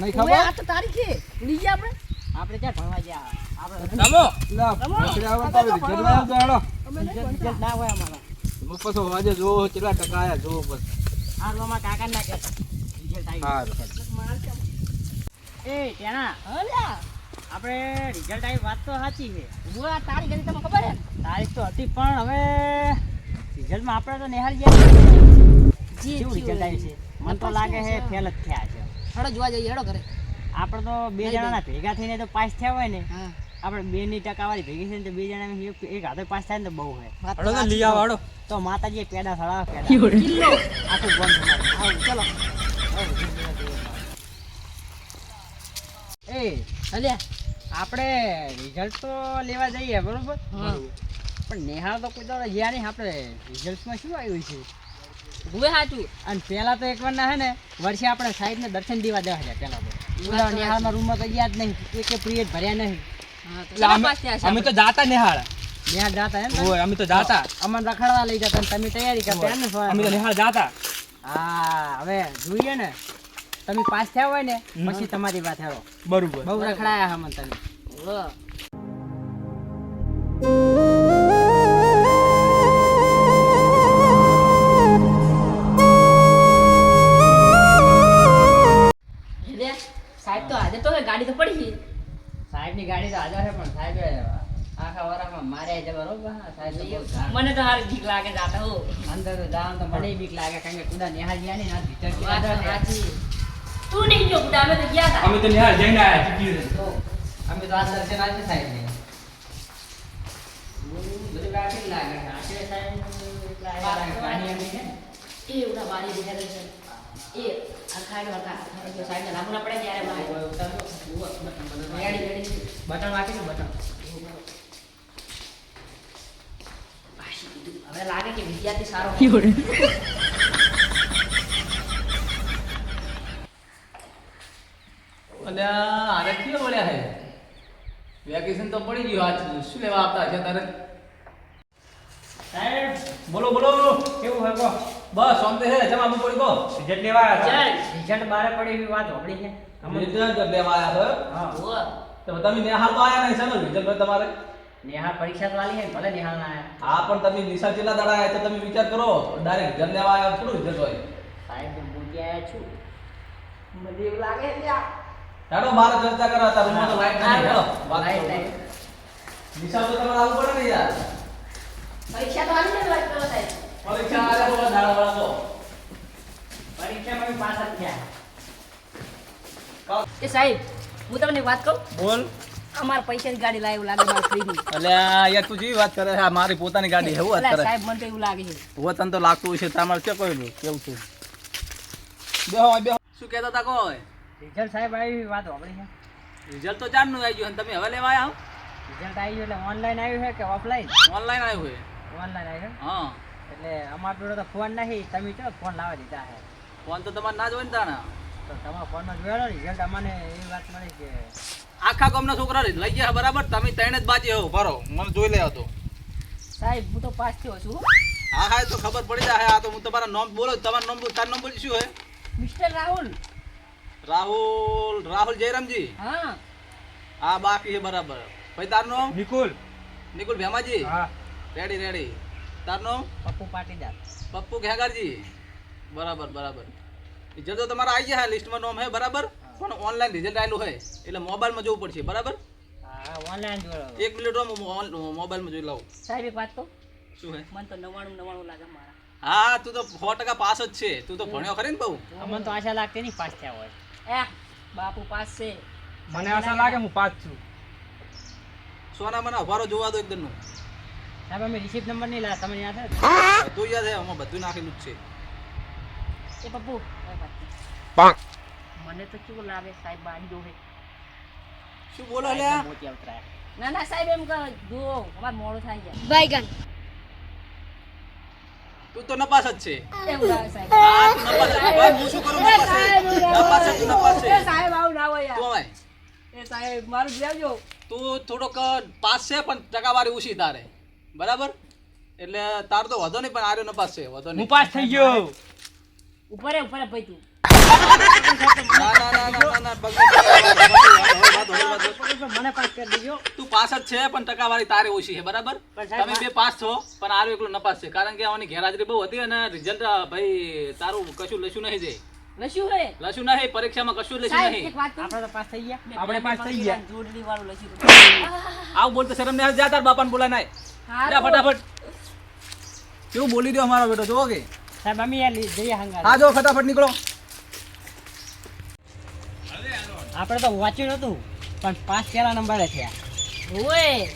નહીં ખબર? આ તો તારીખ છે. ભૂલી ગયા આપણે. આપણે ક્યાં ભણવા ગયા? આપણે ચાલો લા હેડો. ના હોય અમારા. કેટલા ટકા આયા આ તો કાકા ના કે રિઝલ્ટ આવ્યું સારું એ તેના આપણે રિઝલ્ટ આવી વાત તો સાચી છે. હું તારીખ હતી તમને ખબર છે તારીખ તો હતી પણ હવે રિઝલ્ટમાં આપણે તો નિહાળી ગયા. કેવું રિઝલ્ટ આવ્યું છે? મને તો લાગે છે ફેલ જ થયા હડો જોવા જઈએ હેડો ઘરે. આપણે તો બે જણાના ભેગા થઈને તો પાસ થયા હોય ને આપણે બે ની ટકાવારી ભેગી થઈને તો બે જણા એક એક હાથે પાસ થાય ને તો બહુ હોય. વાત તો લઈ આવો હળો. તો માતાજીએ પેડા સળાવ પેડા. કિલ્લો. આખું બંધ આવું ચલો. એ અલ્યા આપણે રિઝલ્ટ તો લેવા જઈએ બરોબર? પણ નેહાળ તો કોઈ તો જ્યાં નહીં આપણે રિઝલ્ટમાં શું આવ્યું છે? હુએ સાચું અને પહેલા તો એક વાર ના હે ને વર્ષે આપણે સાહેબ ને દર્શન દેવા દેવા છે પેલા તો. તો નેહાળમાં રૂમમાં તો ગયા જ નહીં. એક પીરિયડ ભર્યા નહીં. હા અમે તો જાતા નિહાળ. નિહાળ જાતા એમ ઓય અમે તો જાતા. અમને રખડવા લઈ જતા તમે તૈયારી કરતા એમ ને અમે તો નિહાળ જાતા. હા હવે જોઈએ ને. તમે પાસ થયા હોય ને પછી તમારી વાત હારો. બરોબર. બહુ રખડાયા હમણાં તમે. અંદર તો મને બીક લાગે કારણ કે કુદા નેહાળ ગયા ને ના ભીતર વાત ગયા તો હતા. સાચી. તું નહીં ગયો બધા અમે તો ગયા હતા અમે તો નિહાળ જઈને આયા જીત્યું તો અમે તો આ દર્શન આજે સાહેબ ને બધું કાઠી જ લાગે? છે આશરે સાહેબ એટલા આયા લાગે. પાણી એમની ને. એ ઉડા બારી બેઠા છે. એ આ ખાડો જો સાહેબ ને ના પડે ત્યારે બટન ગયું બટન. હવે લાગે કે વિદ્યાર્થી સારો અલ્યા આરે ક્યાં મળ્યા હે? વેકેશન તો પડી ગયું આજ. શું લેવા આવતા છે તારે સાહેબ. બોલો બોલો. કેવું હે કો બસ શાંતિ હે. જમા હું પડી રિઝલ્ટ લેવા આવ્યા છે. રિઝલ્ટ બારે પડી એવી વાત હોભળી છે. અમને રિઝલ્ટ લેવા આયા હા. છો તો તમે નિહાળ તો આયા નહીં ને રિઝલ્ટ તમારે. નેહાળ પરીક્ષા તો આલી હે ભલે નેહા ના આયા. હા પણ તમે નિશા કેટલા દાડા આયા તો તમે વિચાર કરો. ડાયરેક્ટ ઘર લેવા આયા થોડું રિઝલ્ટ હોય સાહેબ હું પૂછી આયા છું? મને એવું લાગે છે ત્યાં. ચાલો મારે ચર્ચા કરો તાર તો લાઈટ નથી હેડો. વાત લાઈટ કરો. લાઈટ તો તમારે આવવું પડે ને યાર. પરીક્ષા તો આલી ને વાત કરો સાહેબ. પરીક્ષા આલે તો દાડા વાળા તો. પરીક્ષામાં પાસ જ થયા. એ સાહેબ હું તમને વાત કહું? બોલ. અમારા પૈસાની ગાડી લાવી લાગે મારે ફ્રીની એટલે યાર તું જેવી વાત કરે છે આ મારી પોતાની ગાડી છે, એવું વાત સાહેબ મને તો એવું લાગે છે. વતન તો લાગતું છે તમારે કે કોઈ કેવું છે? બેહો બેહો. શું કહેતા તા કોઈ? રિઝલ્ટ સાહેબ આવી વાત હોભળી છે. રિઝલ્ટ તો ચારનું આવી ગયું તમે હવે લેવા આવ્યા રિઝલ્ટ આવી ગયું એટલે ઓનલાઈન આવ્યું છે કે ઓફલાઈન? ઓનલાઈન આવ્યું છે. ઓનલાઈન આવ્યું હા. એટલે અમારા જોડે તો ફોન નહીં તમે ચો ફોન લાવી દીધા છે. ફોન તો તમારે ના જ હોય ને તાણા. તો તમારા ફોનમાં જોયેલો રિઝલ્ટ અમને એવી વાત મળી કે આખા ગામના છોકરા લઈ ગયા બરાબર? તમે ત્રણે જ બાજી હો ભરો. મને જોઈ લે હતો સાહેબ હું તો પાસ થયો છું. હા હા એ તો ખબર પડી જાય. આ તો હું તમારા નામ બોલો તમારું નામ તારું નામ બોલી શું હે મિસ્ટર રાહુલ. રાહુલ રાહુલ જયરામજી? હા. હા બાકી છે બરાબર. ભાઈ તારું નામ? નિકુલ. નિકુલ ભેમાજી? હા. રેડી રેડી તારું નામ? પપ્પુ પાટીદાર. પપ્પુ ઘેગારજી બરાબર બરાબર. તો તમારા આવી ગયા લિસ્ટમાં નામ હે બરાબર? પણ ઓનલાઈન રિઝલ્ટ આવેલું હોય એટલે મોબાઈલમાં જોવું પડશે બરાબર? હા ઓનલાઈન એક મિનિટ મોબાઈલમાં જોઈ લઉં સાહેબ એક વાત કહું? શું હે? મને તો નવાણું નવાણું લાગે મારા. હા તું તો સો ટકા પાસ જ છે. તું તો ભણ્યો ખરી ને બહુ? મને તો આશા લાગતી નહીં પાસ થયા હોય. એ બાપુ પાસ છે. મને આશા લાગે હું પાસ છું. સોના મને અભારો જોવા દો એકદમનું સાહેબ અમે રિસીપ્ટ નંબર નહીં લાવ્યા તમને યાદ છે તું યાદ હે અમે બધું નાખેલું જ છે. એ પપ્પુ વાત મને તો કેવું લાગે સાહેબ બાડી હે શું બોલો લે મોતી અવતરાયા. ના ના સાહેબ એમ કહો જુઓ અમાર મોડું થાય છે. તું તું તો નપાસ જ છે. એવું લાગે સાહેબ. હા તું નપાસ છે. ભાઈ, હું શું કરું? નપાસ છે? નપાસ છે, તું નપાસ છે. સાહેબ આવું ના હોય તું યાર હવે એ સાહેબ મારું જાવજો તું થોડોક પાસ છે પણ ટકાવારી ઓછી તારે. બરાબર? એટલે તાર તો વધો નહીં પણ આર્યો નપાસ છે. વધો હું નહીં પાસ થઈ ગયો. ઉપર હે, ઉપર ભાઈ તું. મને પાસ કરી દેજો તું પાસ જ છે પણ ટકાવારી તારે ઓછી છે બરાબર? તમે બે પાસ છો પણ આર્યો એકલો નપાસ છે. કારણ કે આની ગેરહાજરી બહુ હતી અને રિઝલ્ટ ભાઈ તારું કશું લસ્યું નહીં જાય લસ્યું હે લસ્યું નહીં પરીક્ષામાં કશું લસ્યું નહીં. એક વાત કહું? આપણે તો પાસ થઈ ગયા. આપણે પાસ થઈ ગયા. જોડણી વાળું લસ્યું. આવું બોલતો શરમ નહીં જા તાર બાપાને બોલાય નાય હારું. ફટાફટ. કેવું બોલી દો અમારો બેટો જોવો કે? સાહેબ અમે યાર જઈએ હંગાર હા જો ફટાફટ નીકળો. આપણે તો વાંચ્યું નતું પણ પાંચ પહેલા નંબરે થયા. ઓય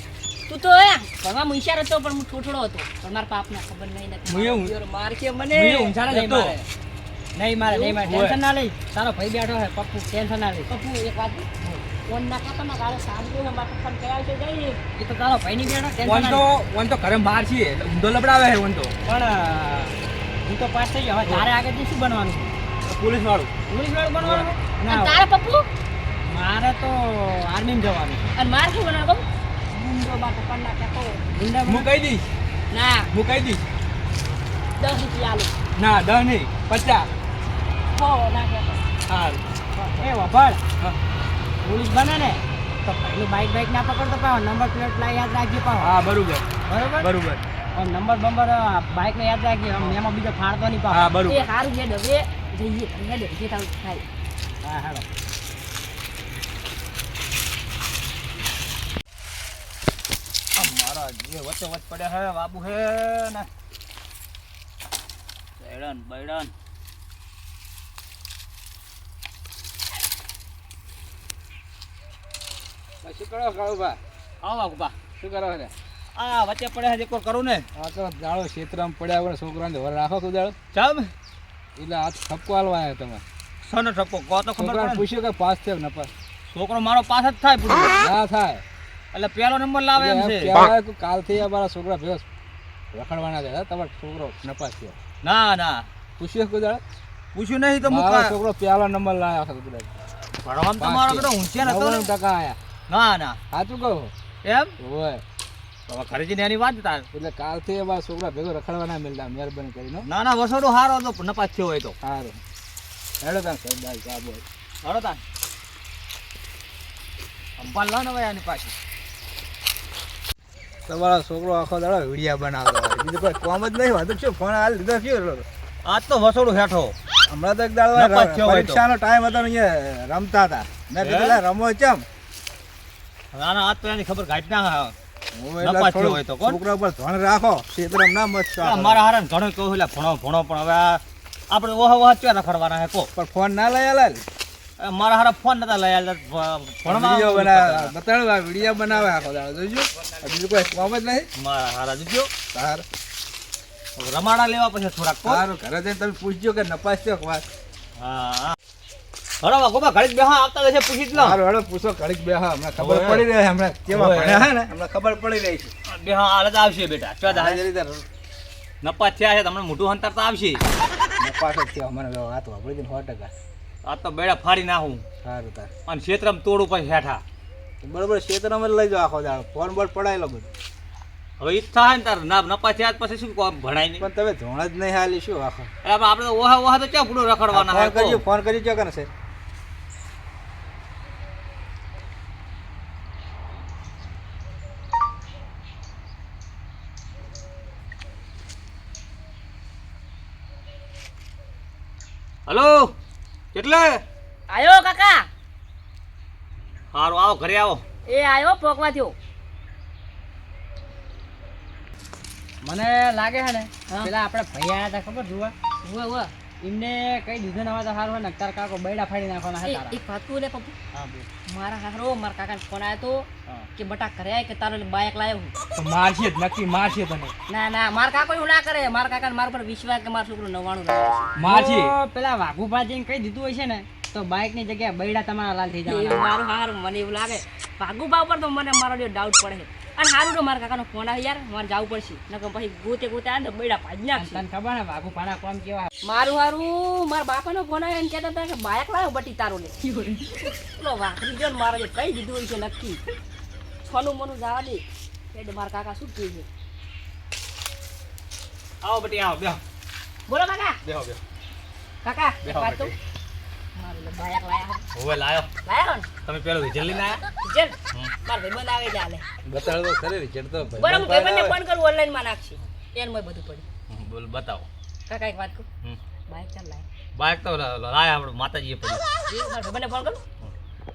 તું તો એ ભણવા હોશિયાર હતો પણ હું ઠોઠડો હતો. પણ મારા બાપને ખબર નહીં નથી હું એવું- માર કે મને. હું નહીં જતો. નહીં મારે નહીં મારે. ટેન્શન ના લઈ. તારો ભાઈ બેઠો છે પપ્પુ ટેન્શન ના લઈ. પપ્પુ એક વાત ફોન ના કરતા ના ગાળો સાંજે હે મારા પપ્પાને કહેવાય છે જઈ એ તો તારો ભાઈ ની બેઠો ટેન્શન ના તો. વન તો ઘરે બહાર છે ઊંધો લબડાવે છે વન તો. પણ હું તો પાસ થઈ ગયો. હવે તારે આગળ શું બનવાનું પોલીસ વાળું પોલીસ વાળું બનવાનું ના તારા પપ્પુ? મારે તો આર્મી જવાનું. અને માર શું બનાવો ગુંડો મારા પપ્પાને ના કહેતો ગુંડા હું કહી દઈશ. ના. હું કહી દઈશ. દસ રૂપિયા આલો. ના દસ નહીં પચાસ. હો ના કહેતો. હા એ વભાળ પોલીસ બને ને તો પહેલું બાઇક બાઇક ના પકડતો પાવ નંબર પ્લેટ યાદ રાખજે પાવ હા બરોબર. બરોબર? બરોબર. નંબર બંબર બાઇક ને યાદ રાખજે એમાં બીજો ફાડતો નહીં પાવ હા બરોબર. એ સારું છે ડબે જઈએ હેડે જે થાય. હા હાલો. મારા જે વચ્ચે વચ્ચ પડ્યા હે બાબુ હે ને. બૈડન બૈડન. શું કરો કાળુભા આવો બા શું કરો છે આ વચ્ચે પડ્યા છે એક કરું ને. આ તો જાળો ક્ષેત્રમાં પડ્યા વગર છોકરાને વર રાખો તું જાળો ચાલ એટલે આ ઠપકો હાલવા આવ્યા તમે. સનો ઠપકો કહો તો ખબર પૂછ્યું કે પાસ થયો ન પાસ? છોકરો મારો પાસ જ થાય ના થાય. એટલે પહેલો નંબર લાવે એમ છે. કાલથી અમારા છોકરા ભેગો રખડવાના છે. તમારો છોકરો નપાસ થયો. ના ના. પૂછ્યું કોઈ પૂછ્યું નહીં તો મારો છોકરો પહેલો નંબર લાવ્યો આખા ગુજરાત ભણવામાં તો મારો બેટો હોશિયાર હતો ને. ટકા આયા. ના ના. સાચું કહો? એમ? હોય હવે ખરીદી ને એની વાત તાર. એટલે કાલથી અમારા છોકરા ભેગો રખડવાના મિલતા મહેરબાની કરીને ના ના વસોડો હારો હતો નપાસ થયો હોય તો. સારું હેડો તાર સરદાર સાહેબ હેડો હરો તાન અંપાલ લો ને ભાઈ આની પાછી. તમારો છોકરો આખો દાડો વિડિયા બનાવતો બીજું કોઈ કોમ જ નહીં હોતું શું ફોન હાલ લીધો? કયો આજ તો વસોડું હેઠો. હમણાં તો એક દાડો. પરીક્ષાનો ટાઈમ હતો અહીંયા રમતા હતા. મેં કીધું રમો ચમ. ના ના આજ તો એની ખબર ઘાટ ના છોકરા રાખો. ક્ષેત્રમ ના મત મારા હારા ઘણો ભણો ભણો પણ હવે આપણે ઓહા ઓહા રખડવાના હે કો? પણ ફોન ના લઈ આલે. મારા હારા ફોન નતા લઈ આલતા ભણવા વીડિયો બનાવે બતાડવા વીડિયો બનાવે આખો દાડો જોજો. બીજું કોઈ કામ જ નહીં. મારા હારા જોજો. તાર રમાડા લેવા પછી થોડાક તારું ઘરે જઈને તમે પૂછજો કે નપાસ થયો વાત. હા. હા હરો વાગોબા ઘડીક બેહા આવતા પૂછી જ લો સારું હેડો પૂછો ઘડીક બે હમણાં ખબર પડી રહી હમણાં કેવા ભણ્યા હે ને? હમણાં ખબર પડી રહી છે. બેહા હાલ જ આવશે બેટા. ચો આ નપાસ થયા છે તમને મોટું અંતર તો આવશે. નપાસ જ થયો મને વાત વાપરી સો ટકા. આ તો બેડા ફાડી નાખું. સારું તાર. અને ક્ષેત્રમ તોડું પછી હેઠા. બરોબર ક્ષેત્રમ જ લઈ જાઓ આખો દાડો. ફોન બોલ પડાયેલો બધું. હવે ઈચ્છા થાય ને તાર. ના નપા થયા પછી શું કોમ ભણાય નહીં? પણ તમે ધોણ જ નહીં હાલી શું આખો? આપણે ઓહા ઓહા તો ક્યાં પૂરો રખડવાના ફોન કરજો? ફોન કરી ચો છે હલો કેટલે આયો કાકા. સારું આવો ઘરે આવો. એ આયો પોકવા થયો મને લાગે છે ને. પેલા આપણે ભાઈ આયા હતા ખબર જોવા? ઉવા. એમને કઈ દીધું ના તો સારું હોય ને તાર કાકો બૈડા ફાડી નાખવાના હતા એક વાત કહું લે પપ્પુ. હા બોલ. મારા હારો મારા કાકાને ફોન આવ્યો તો કે બટા કરે કે તારો બાઈક લાવ્યો હું. મારશે જ નક્કી મારશે તને. ના ના મારા કાકો એવું ના કરે. મારા કાકાને મારા પર વિશ્વાસ કે મારું છોકરું નવાણું લાવે મારશે. પેલા વાઘુભાજીને કઈ દીધું હોય છે ને તો બાઇકની જગ્યાએ બૈડા તમારા લાલ થઈ જાય જવાના. મારું હાર મને એવું લાગે. ભાગુભા ઉપર તો મને મારો ડાઉટ પડે. છે અને હારું તો મારા કાકાનો ફોન આવે યાર મારે જવું પડશે. નકર પછી ગોતે ગોતે આ દબેડા પાડી નાખશે. તને ખબર ને વાઘુ પાણા કોમ કેવા મારું હારું મારા બાપાનો ફોન આવ્યો ને કહેતા હતા કે બાયક લાવ્યો બટી તારો લે પેલો વાકરી ગયો ને મારે જે કઈ દીધું હોય છે નક્કી. છોનું મોનું જવા દે. એટલે મારા કાકા શું કહે છે? આવો બટી આવો બેહો. બોલો કાકા. બેહો બેહો. કાકા બેહો વાત હવે લાયો. લાયા ને? તમે પેલો રિઝલ્ટ લઈને આયા? ચલ મારા ભાઈબંધ આવે છે બતાડો તો ખરી રિઝલ્ટ તો ભાઈ બરાબર ભાઈબંધને ફોન કરું ઓનલાઈનમાં નાખશે. એનું મેં બધું પડ્યું. બોલ બતાવો. કાકા એક વાત કહું? હમ. ચાલ લાય. બાઇક તો લાયા આપણે માતાજીએ પડી એ ભાઈબંધને ફોન કરું?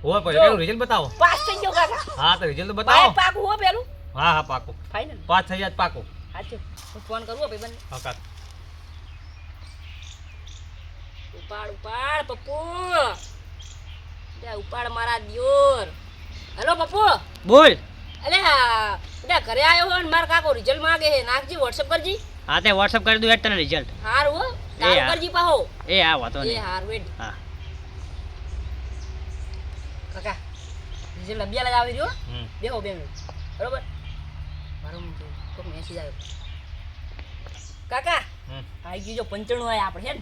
હોય પેલું રિઝલ્ટ બતાવો. પાસ થઈ ગયો કાકા. હા તો રિઝલ્ટ તો બતાવો. પાકું હો પેલું. હા હા પાકો. ફાઇનલ પાંચ થઈ જાય પાકો. સાચું હું ફોન કરું હો ભાઈબંધ હા કાક. ઉપાડ ઉપાડ પપ્પુ. ઉપાડ મારા દિયોર. હેલો પપ્પુ. બોલ. અલે બેટા ઘરે આવ્યો હો ને મારા કાકો રિઝલ્ટ માંગે હે નાખજી વોટ્સઅપ કરજી. હા તે વોટ્સઅપ કરી દઉં તને રિઝલ્ટ હારું હો. તારું હા. કરજી પાહો. એ આ વાતો એ નહીં હારું એડ હા. કાકા રિઝલ્ટ અભિયાલ જ આવી રહ્યો બેહો બે મિનિટ બરોબર? મારો કોઈક મેસેજ આવ્યો. કાકા. આવી ગયો જો પંચાણું આયા આપણે હે ને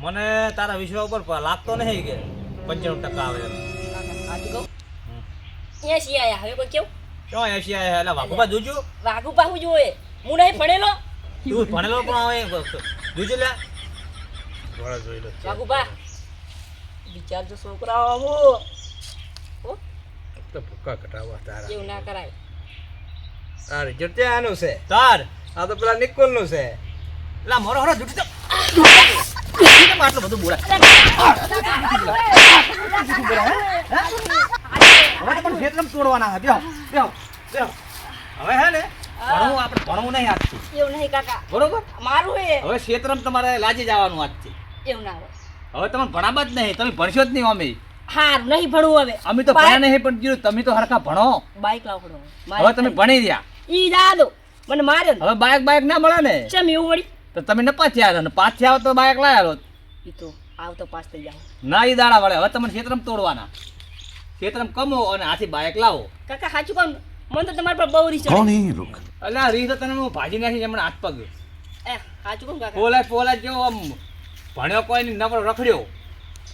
મને તારા વિશ્વ ઉપર લાગતો નહીં કે પંચાણું ટકા આવે સાચું કહું એસી આયા? હવે કોઈ કેવું? એસી આયા? એટલે વાઘુબા જોજો વાઘુ પાહું જોવે હું નહીં ભણેલો? તું ભણેલો પણ આવે જોજો લે. જોઈ છોકરાઓ આવો. હો. તો ભૂકા કટાવા તારા. એવું ના કરાય. આ રિઝલ્ટ આનું છે? તાર. આ તો પેલા નિકોલનું છે. લા મોરો હરો જુટી આટલું બધું બોલાય હવે તો પણ ખેતરમ તોડવાના છે બેહો બેહો બેહો હવે હે ને ભણવું આપણે ભણવું નહીં આજથી એવું નહીં કાકા બરોબર મારું હે હવે ખેતરમ તમારે લાજી જવાનું આજથી એવું ના હવે તમે ભણાવા જ નહીં તમે ભણશો જ નહીં અમે હારું નહીં ભણવું હવે અમે તો ભણ્યા નહીં પણ કીધું તમે તો હરખા ભણો બાઈક લાવડો હવે તમે ભણી રહ્યા. ઈ જા મને માર્યો હવે બાઇક બાઇક ના મળે ને? ચમ એવું વળી? તો તમે નપા થયા અને પાછ થયા હોત તો બાઇક લાયા તો આવ તો પાસ થઈ જાવ ના ઈ દાડા વળે. હવે તમને ખેતરમ તોડવાના. ખેતરમ કમો અને હાથી બાયક લાવો. કાકા સાચું કામ ને, મને તો તમારા પર બહુ રીસ ચડે. એટલે રીસ તો તને હું ભાજી નાખી હમણાં હાથ પગ. એ સાચું કહું કાકા. પોલા પોલા જેવો આમ ભણ્યો કોઈ નબળો રખડ્યો.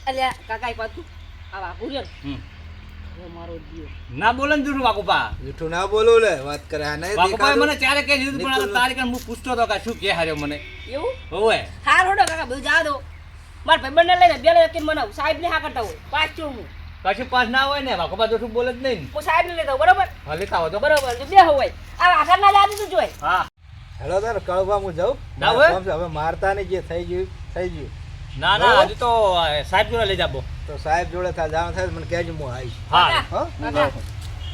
અલ્યા કાકા એક વાત આ વાઘુ રહ્યો ને, બોલે ને જુઠું વાકુપા જૂઠું ના બોલું લે વાત કરે આ નહીં વાકુપા મને ચારે કે દીધું પણ તારીખ હું પૂછતો હતો કે શું કે હાર્યો મને? એવું? ઓવે હાર હોડો કાકા બધું જા દો. મારા ભાઈબંધને લઈને બેલે કે મને સાહેબ ને હા કરતા હોય. પાંચ છું હું. કશું પાસ ના હોય ને વાકુપા જુઠું બોલે જ નહીં હું સાહેબ ને લેતા બરોબર? હા લેતા હોય તો બરોબર જો બે હોય. આ આખર ના જાતી તું જોઈ હા. હેલો તાર કળવા હું જાઉં? ના હોય? હવે મારતા ને જે થઈ ગયું થઈ ગયું. ના ના હજુ તો સાહેબ જોડે લઈ જાબો તો સાહેબ જોડે થાય જાણ થાય મને કહેજો હું આવીશ. હા? હો મારા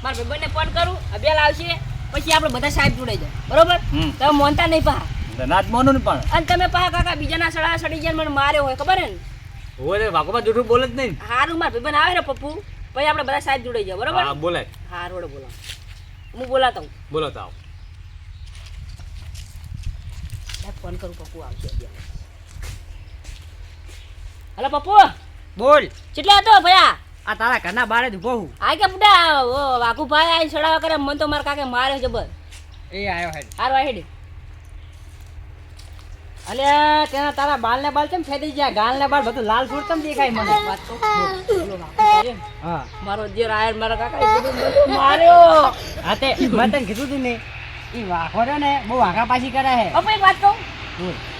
ભાઈબંધને ફોન કરું અભ્યાલ આવશે પછી આપણે બધા સાહેબ જોડે જાય બરોબર? તમે મોનતા નહીં પા ના મોનો ને પણ. અને તમે પા કાકા બીજાના સડા સડી જાય મને માર્યો હોય ખબર હે ને? હોય રે વાકુપા જૂઠું બોલે જ નહીં હારું માર ભાઈબંધ આવે ને પપ્પુ પછી આપણે બધા સાહેબ જોડે જાય બરોબર? હા બોલાય. હા રોડ બોલો હું બોલાતા હું બોલો આવ. આવો ફોન કરું પપ્પુ આવશે અભિયાલ હલો પપ્પુ. બોલ. કેટલા હતો ભયા. આ તારા ઘરના બારે જ ઊભો હું. આ કે બુડા ઓ વાઘુભાઈ આઈને સડાવા કરે મન તો મારા કાકે માર્યો જબર એ આયો હેડ. હારું હેડ. અલે અલ્યા તેના તારા બાલ ને બાલ કેમ ફેદી ગયા? ગાલ ને બાલ બધું લાલ ફૂટ કેમ દેખાય મને? વાત તો. હા. મારો જે રાયર મારા કાકા એ બધું માર્યો. હા તે મેં તને કીધું તું ને એ વાખો રહ્યો ને બહુ વાઘા પાછી કરે હે. એક વાત કહું?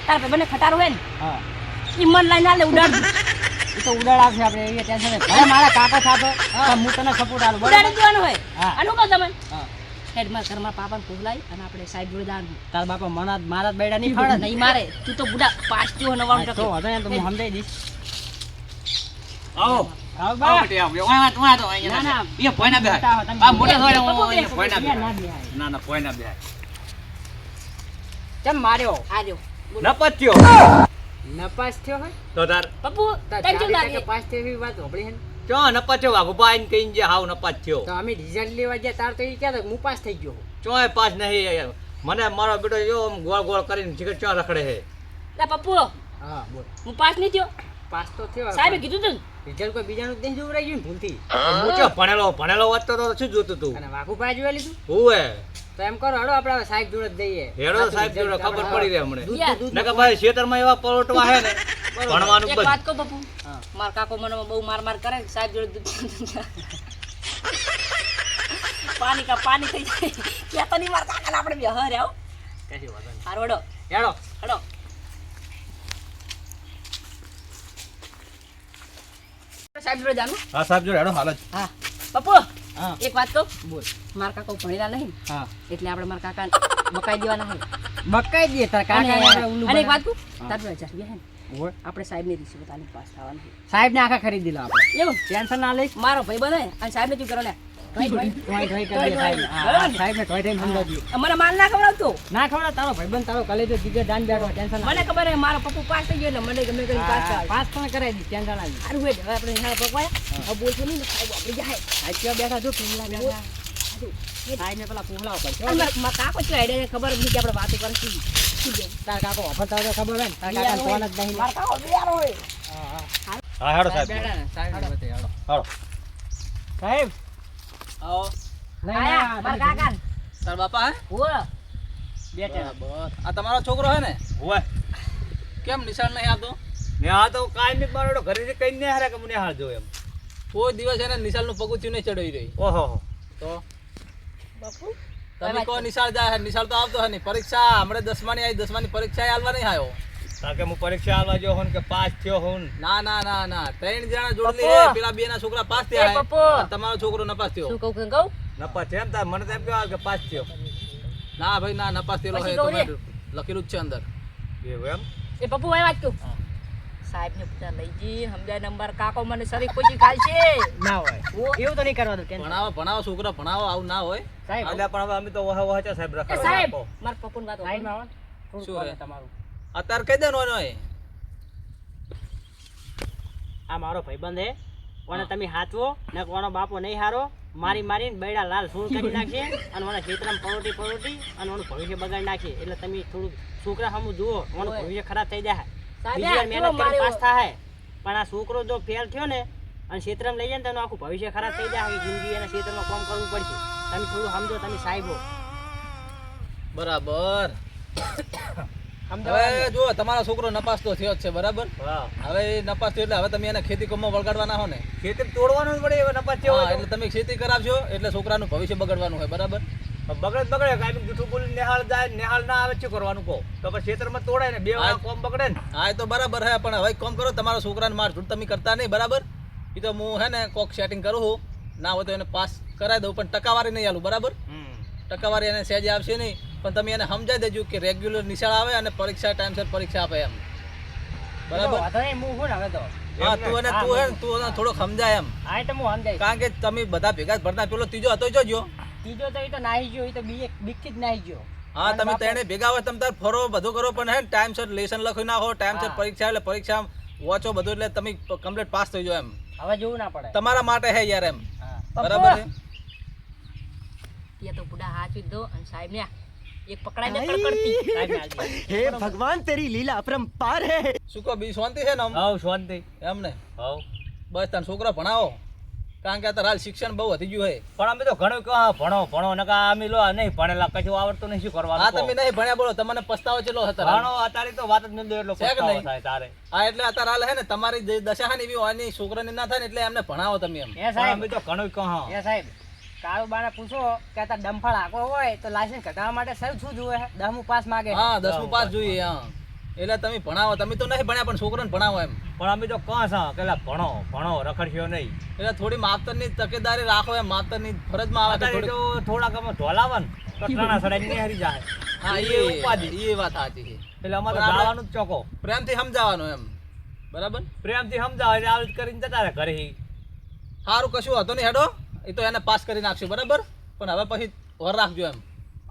તારા મને ખટારો હોય ને? હા. ઈ મન લઈને હાલે ઉડાડ એ તો ઉડાડ આવશે આપણે. એ ટેન્શન નહીં. ભલે મારા કાકો થાતો હું. તને સપોર્ટ આલું. ઉડાડી દેવાનું હોય. હા. આનું કહું તમે. હેડમાં ઘરમાં પાપાને ફૂલાઈ અને આપણે સાહેબ જોડે તારા બાપા મના મારા બેડા નહીં ફાડે? નહીં મારે. તું તો બુડા પાસ જો નવાણું તો. વાંધો તો હું સમજાઈ દઈશ. આવો. આવો આવો બા. આવો. ઓય, તો અહીંયા ના, ના. અહીંયા ભોંય ના બેહાય. આ મોટા અહીંયા ભોંય ના બેહાય. ના ના ભોંય ના બેહાય. કેમ માર્યો? આ રહ્યો. નપાસ થયો હોય? તો તાર પપ્પુ તાર તને શું લાગે પાસ થયો એવી વાત હોબળી હે ને? નપાસ થયો વાઘુબા આઈને કહીને જે હાવ નપાચ્યો તો અમે રિઝલ્ટ લેવા ગયા તાર તો એ કહેતો હું પાસ થઈ ગયો ચો એ પાસ નહીં મને મારો બેટો જો ગોળ ગોળ કરીને જીગર ચો રખડે હે. લા પપ્પુ હા બોલ. હું પાસ નહીં થયો. પાસ તો થયો સાહેબ કીધું તું રિઝલ્ટ કોઈ બીજાનું જ જોવરાઈ ગયું ભૂલથી. હું ચો ભણેલો ભણેલો હોત તો તો શું જોતું તું? અને વાઘુભાઈ જોઈ લીધું? હું હે. તો એમ કરો હડો આપણે સાહેબ જોડે જઈએ. હેડો સાહેબ જોડે ખબર પડી રહે હમણે નકર ભાઈ ખેતરમાં એવા પલોટવા હે ને ભણવાનું એક વાત કહું હા. માર કાકો મને બહુ માર માર કરે સાહેબ જોડે પાણી કા પાણી થઈ જાય. કેતો નહીં માર કાકાને આપણે બે હરે આવો. કશી વાંધો નહીં. હારો હડો. હેડો. હડો. સાહેબ જોડે જાનું? હા સાહેબ જોડે હેડો હાલ જ. હા. પપ્પુ હા એક વાત કહું? બોલ. માર કાકો ભણેલા નહીં. હા. એટલે આપણે માર કાકા મકાઈ દેવાના હોય મકાઈ દે તાર કાકા અને એક વાત. કહું? તાર બે હજાર રૂપિયા હે ને. આપણે સાહેબની રિસીવ તાલી પાસ થવાનું. સાહેબ ને આખા ખરીદી લો આપણે. એવું? ટેન્શન ના લઈ. મારો ભાઈ બને અને શું કરો ને ધોઈ કરી સાહેબ મને માલ ના ખવડાવતો? ના ખબર તારો ભાઈબંધ તારો કલેજો દીજે દાન બેઠો ટેન્શન મને ખબર હે મારો પપ્પુ પાસ થઈ ગયો ને મને ગમે કરી પાસ પાસ પણ કરાવી દી ટેન્શન સારું હોય હવે આપણે પકવાયા હવે બોલશું નહીં આપણે જાય. સાહેબ બેઠા છો પીલા બેઠા. સાહેબ ને પેલા પૂછલાવ અને પડશે કાકો છે એને ખબર જ નહીં કે આપણે વાતો કરે શું શું છે. તાર કાકો તો ખબર હોય ને તાર કાકા ફોન જ નહીં. મારા કાકો બિયારો હોય. હા, હા. હા હેડો સાહેબ. સાહેબ સાહેબ ને બતાવી, હાલો. હાલો સાહેબ આવો આયા મારા કાકા તાર બાપા હે બેઠા આ તમારો છોકરો હે ને કેમ નિશાળ નહીં આવતો ને આ તો કાંઈ નહીં મારો ઘરેથી કઈ નહીં હારે કે મને હાલ જો એમ કોઈ દિવસ એને નિશાળનું પગુથિયું નહીં ચડાવી રહી ઓહો. તો? બાપુ? તમે કહો નિશાળ જાય નિશાળ તો આવતો હે નહીં. પરીક્ષા હમણાં દસમાની આવી દસમાની પરીક્ષા હાલવા નહીં આવ્યો. કારણ કે હું પરીક્ષા આલવા જો હોન કે પાસ થયો હોન ના. ના ના ના ત્રણ જણા જોડલી. હે પેલા બે ના છોકરા પાસ થયા હે. તમારો છોકરો નપાસ થયો. શું કહું કે કહું? નપાસ છે એમ તા મને તેમ એમ કે પાસ થયો. ના ભાઈ ના નપાસ થયેલો હે તો લખેલું જ છે અંદર. એવું એમ? એ પપ્પુ ભાઈ વાત કહું? સાહેબ ને પૂછા લઈ જી સમજાય નંબર. કાકો મને સરી પછી ખાય છે. ના હોય. એવું તો નહીં કરવાનું ટેન્શન ભણાવો ભણાવો છોકરા ભણાવો આવું ના હોય. સાહેબ એટલે પણ હવે અમે તો વહ વહ છે સાહેબ રાખો સાહેબ મારા પપ્પુની વાત હોય. શું તમારું. અત્યારે કહી દે નો નો આ મારો ભાઈબંધ હે. કોને તમે હાચવો ને કોનો બાપો નહીં હારો. મારી મારીને બૈડા લાલ સૂર કરી નાખશે અને મને ખેતરમાં પરોટી પરોટી અને મને ભવિષ્ય બગાડી નાખે એટલે તમે થોડું છોકરા સામું જુઓ મને ભવિષ્ય ખરાબ થઈ જાય. બીજી મહેનત કરી પાસ થાય. પણ આ છોકરો જો ફેલ થયો ને અને ક્ષેત્રમાં લઈ જાય ને તો એનું આખું ભવિષ્ય ખરાબ થઈ જાય. જિંદગી એના ક્ષેત્રમાં કામ કરવું પડશે. તમે થોડું સમજો તમે સાહેબો બરાબર. હવે જુઓ તમારો છોકરો નપાસ તો થયો જ છે બરાબર? હવે નપાસ થયો એટલે હવે તમે એને ખેતી કામમાં વળગાડવાના હો ને? ખેતી તોડવાનું જ પડે હવે નપાસ થયો હોય એટલે તમે ખેતી કરાવશો એટલે છોકરાનું ભવિષ્ય બગડવાનું હોય બરાબર? બગડે બગડે કાંઈ જૂઠું બોલી નિહાળ જાય નિહાળ ના આવે શું કરવાનું કહો? તો પછી ખેતરમાં તોડાય ને બે વાર કોમ બગડે ને. હા એ તો બરાબર હે પણ હવે કોમ કરો તમારા છોકરાને માર જૂઠ તમે કરતા નહીં બરાબર? એ તો હું હે ને કોક સેટિંગ કરું છું. ના હોય તો એને પાસ કરાવી દઉં પણ ટકાવારી નહીં આલું બરાબર? ટકાવારી એને સહેજે આવશે નહીં. પણ તમે એને સમજાવી દેજો કે રેગ્યુલર નિશાળ આવે અને પરીક્ષા ટાઈમસર પરીક્ષા આપે એમ. બરાબર? હું હું ને હવે તો. હા તું અને તું હે તું એને થોડોક સમજાય એમ. હા તો હું સમજાઈશ. કારણ કે તમે બધા ભેગા જ ભરતા પેલો ત્રીજો હતો જોજો ત્રીજો તો એ તો નાહી ગયો એ તો બી બીકી જ નાહી ગયો. હા તમે તેને ભેગા હોય તમે તાર ફરો બધું કરો પણ હે ટાઈમસર લેસન લખી નાખો ટાઈમસર પરીક્ષા એટલે પરીક્ષા વાંચો બધું એટલે તમે કમ્પ્લીટ પાસ થઈ જાઓ એમ. હવે જોવું ના પડે. તમારા માટે હે યાર એમ. બરાબર છે? ત્યાં તો બુડા હાથ દો અને સાહેબ ને એક પકડાઈને કડકડતી હે ભગવાન તેરી લીલા અપરંપાર હે. શું કહો બી શાંતિ છે ને હાવ શાંતિ. એમને? હાવ. બસ તને છોકરો ભણાવો. કારણ કે અત્યારે હાલ શિક્ષણ બહુ વધી ગયું હે. પણ અમે તો ઘણું કહો ભણો ભણો ને અમે લો નહીં ભણેલા કશું આવડતું નહીં શું કરવા હા તમે નહીં ભણ્યા બોલો તમને પસ્તાવો ચેલો હતો ભણો અત્યારે તો વાત જ નહીં એટલો પસ્તાવો થાય તારે. હા એટલે અત્યારે હાલ હે ને તમારી દશા હે ને એવી હોય છોકરાને ના થાય ને એટલે એમને ભણાવો તમે એમ. એ સાહેબ. અમે તો ઘણું કહો એ સાહેબ. કાળુ બાને પૂછો કે આ તાર ડંફાળ આખો હોય તો લાયસન્સ કઢાવવા માટે સાહેબ શું જોવે? દસમું પાસ માગે. હા દસમું પાસ જોઈએ હા. એટલે તમે ભણાવો. તમે તો નહીં ભણ્યા પણ છોકરાને ભણાવો એમ. પણ અમે તો કહો છો કે ભણો ભણો રખડશો નહીં. એટલે થોડી માસ્તરની તકેદારી રાખો એમ. માસ્તરની ફરજમાં આવે તો થોડાક અમે ઢોલાવે ને તો ટણા સડાઈને નિહારી જાય. હા એ ઉપાધિ. એ વાત સાચી છે. એટલે અમારે ગાવાનું જ ચોકો. પ્રેમથી સમજાવવાનું એમ. બરાબર? પ્રેમથી સમજાવે એટલે આવી રીતે કરીને જતા રહે ઘરે સારું કશું હતો નહીં હેડો. એ તો એને પાસ કરી નાખશું બરાબર? પણ હવે પછી વર રાખજો એમ.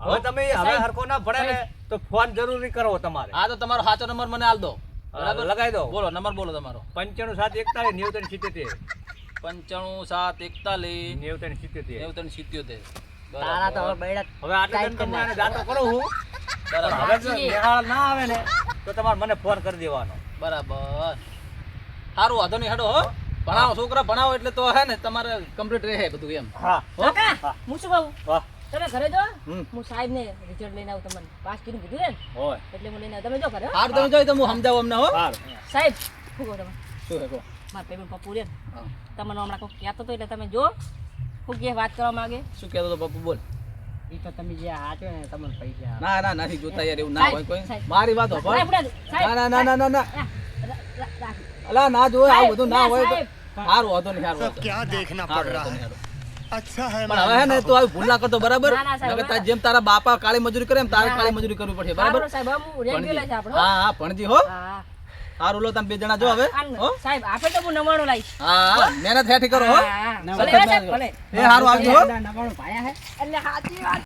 હવે તમે હવે હરખો ના ભણે ને તો ફોન જરૂરી કરો તમારે. હા તો તમારો સાચો નંબર મને આલ દો. બરાબર? લગાવી દો. બોલો નંબર બોલો તમારો. પંચાણું સાત એકતાલીસ નેવું સિત્યોતેર. પંચાણું સાત એકતાલીસ નેવું ત્રણ સિત્તેર નેવું ત્રણ સિત્યોતેર તારા તો હવે હવે આટલે ટાઈમ તમને કરી આને જાતો કરું હું? હવે ના આવે ને તો તમારે મને ફોન કરી દેવાનો. બરાબર. સારું વાંધો નહીં હેડો હો. ભણાવો છોકરા ભણાવો એટલે તો હે ને તમારે કમ્પ્લીટ રહે બધું એમ. હા. કાકા હું. શું કહું? વાહ તમે ઘરે જો. હું સાહેબ ને રિઝલ્ટ લઈને આવું તમને. પાસ કીધું કીધું ને હોય. એટલે હું લઈને તમે જો ઘરે હાર તમે જોઈ તો હું સમજાવું અમને હો. સાહેબ શું કહો તમે શું કહો. મારા પેમેન્ટ પપ્પુ રે. તમને હમણાં કોઈ કહેતો હતો એટલે તમે જો. હું કે વાત કરવા માંગે? શું કહેતો તો પપ્પુ બોલ. એ તો તમે જે હાચો ને તમને પૈસા. ના ના નથી જોતા યાર એવું ના હોય કોઈ. મારી વાત સાહેબ, ના ના ના ના ના. અલા ના જો આવું બધું ના હોય તો હારું વાંધો નહીં હારું ક્યાં દેખના પડ રહા હે અચ્છા હે પણ હવે ને તું આવી ભૂલ ના કરતો બરાબર? નકર તાર જેમ તારા બાપા કાળી મજૂરી કરે એમ તારે કાળી મજૂરી કરવી પડશે બરાબર? સાહેબ હું રેગ્યુલર છે આપણો. હા હા પણજી હો. સારું લો તમે બે જણા જો હવે સાહેબ આપણે તો હું નવાણું લાઈશ. હા મહેનત હેઠી કરો હો. ભલે ભલે. એ સારું આવજો નવાણું પાયા હે. એટલે સાચી વાત.